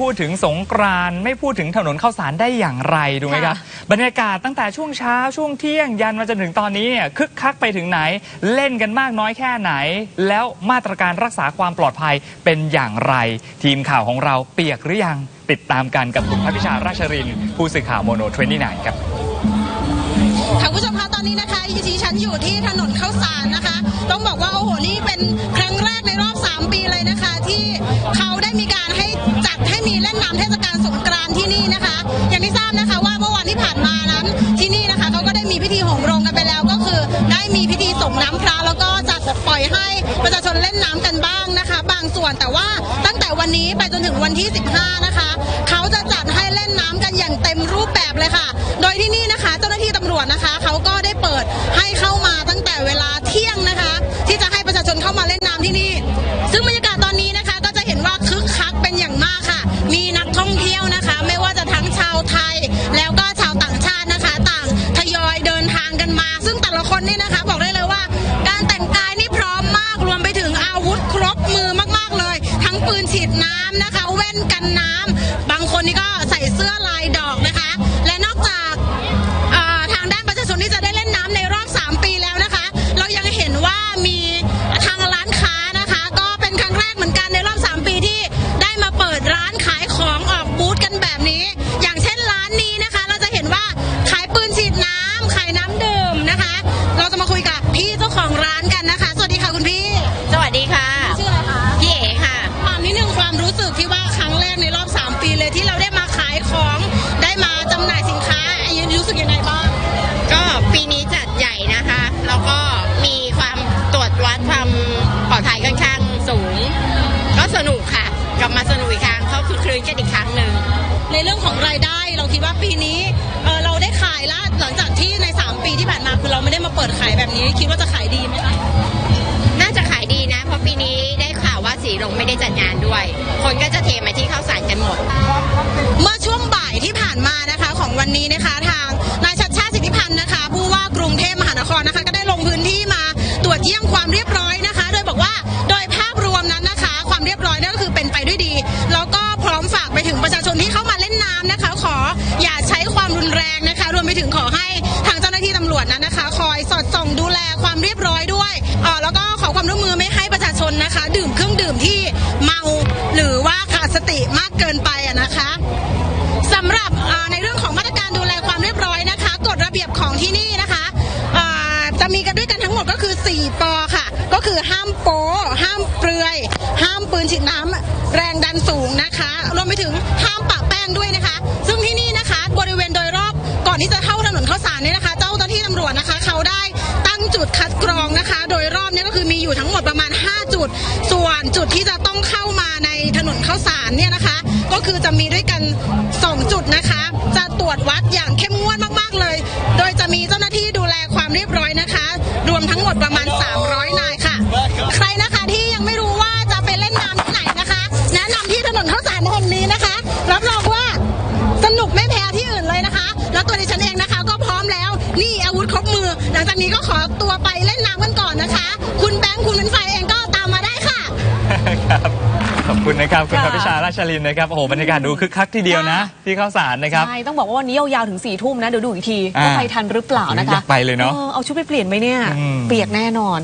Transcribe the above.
พูดถึงสงกรานต์ไม่พูดถึงถนนข้าวสารได้อย่างไรดูไหมครับบรรยากาศตั้งแต่ช่วงเช้าช่วงเที่ยงยันมาจนถึงตอนนี้เนี่ยคึกคักไปถึงไหน เล่นกันมากน้อยแค่ไหน แล้วมาตรการรักษาความปลอดภัยเป็นอย่างไร ทีมข่าวของเราเปียกหรือยังติดตามกันกับคุณพัพิชาราชรินทร์ผู้สื่อข่าวโมโน29ครับค่ะคุณผู้ชมคะตอนนี้นะคะดิฉันอยู่ที่ถนนข้าวสารนะคะ ต้องบอกว่าโอ้โหนี่เป็นครั้งแรกในรอบ 3 ปีเลยนะคะ ที่เขาได้มีการให้ีเล่นน้ำเทศกาลสงกรานต์ที่นี่นะคะ อย่างที่ทราบนะคะว่าเมื่อวันที่ผ่านมานั้นที่นี่นะคะเขาก็ได้มีพิธีโหมโรงกันไปแล้วก็คือ ได้มีพิธีส่งน้ำพระแล้วก็จัดปล่อยให้ประชาชนเล่นน้ำกันบ้างนะคะ บางส่วนแต่ว่าตั้งแต่วันนี้ไปจนถึงวันที่ 15 นะคะเขาจะจัดให้เล่นน้ำกันอย่างเต็มรูปแบบเลยค่ะ โดยที่นี่นะคะ เจ้าหน้าที่ตำรวจนะคะเขาก็ได้เปิด ฉีดน้ำนะคะ แว่นกันน้ำบางคนนี่ก็ใส่เสื้อลายดอกนะคะ และนอกจากาทางด้านประชาชนที่จะได้เล่นน้ำในรอบ 3 ปีแล้วนะคะ เรายังเห็นว่ามีทางร้านค้านะคะ ก็เป็นครั้งแรกเหมือนกันในรอบ 3 ปีที่ได้มาเปิดร้านขายของออกบูธกันแบบนี้ อย่างเช่นร้านนี้นะคะ เราจะเห็นว่าขายปืนฉีดน้ำขายน้ำดื่มนะคะ เราจะมาคุยกับพี่เจ้าของร้านกันนะคะ ลับมาสนุกอีกครั้งเขาคือคลืนกันอีกครั้งหนึ่งในเรื่องของรายได้เราคิดว่าปีนี้เอ่อเราได้ขายแล้วหลังจากที่ใน 3 ปีที่ผ่านมาคือเราไม่ได้มาเปิดขายแบบนี้ คิดว่าจะขายดีไหมคะน่าจะขายดีนะ เพราะปีนี้ได้ข่าวว่าสีลงไม่ได้จัดงานด้วย คนก็จะเทมาที่ข้าวสารกันหมด เมื่อช่วงบ่ายที่ผ่านมานะคะของวันนี้นะคะทางนายชัดชาติสิทธิพันธ์นะคะ ผู้ว่ากรุงเทพมหานครนะคะ ก็ได้ลงพื้นที่มาตรวจเยี่ยมความเรียบร้อยนะคะ โดยบอกว่าโดยภาพรวมนั้นนะคะ ความเรียบร้อย ถึงประชาชนที่เข้ามาเล่นน้ำนะคะ ขออย่าใช้ความรุนแรงนะคะ รวมไปถึงขอให้ทางเจ้าหน้าที่ตำรวจนั้นนะคะ คอยสอดส่องดูแลความเรียบร้อยด้วยเออแล้วก็ขอความร่วมมือไม่ให้ประชาชนนะคะ ดื่มเครื่องดื่มที่เมาหรือว่าขาดสติมากเกินไปอะนะคะสำหรับในเรื่องของมาตรการดูแลความเรียบร้อยนะคะกฎระเบียบของที่นี่นะคะจะมีกันด้วยกันทั้งหมดก็คือ 4ปอค่ะก็ คือห้ามโปห้ามเปลือย ห้ามปืนฉีดน้ำแรงดันสูงนะคะรวมไปถึงห้ามปะแป้งด้วยนะคะ ซึ่งที่นี่นะคะบริเวณโดยรอบก่อนที่จะเข้าถนนข้าวสารเนี่ยนะคะ เจ้าหน้าที่ตำรวจนะคะ เขาได้ตั้งจุดคัดกรองนะคะ โดยรอบเนี่ยก็คือมีอยู่ทั้งหมดประมาณ 5 จุด ส่วนจุดที่จะต้องเข้ามาในถนนข้าวสารเนี่ยนะคะ ก็คือจะมีด้วย คุณนะครับคุณค่ะพัพิชาราชรินทร์นะครับโอ้โหบรรยากาศดูคึกคักทีเดียวนะ ที่ข้าวสารนะครับ ใช่ ต้องบอกว่าวันนี้ยาวๆถึง4ี่ทุ่มนะ เดี๋ยวดูอีกทีอ่าว่าไปทันหรือเปล่านะคะอยากไปเลยเนอะออเอาชุดไปเปลี่ยนไหมเนี่ย อืม เปียกแน่นอน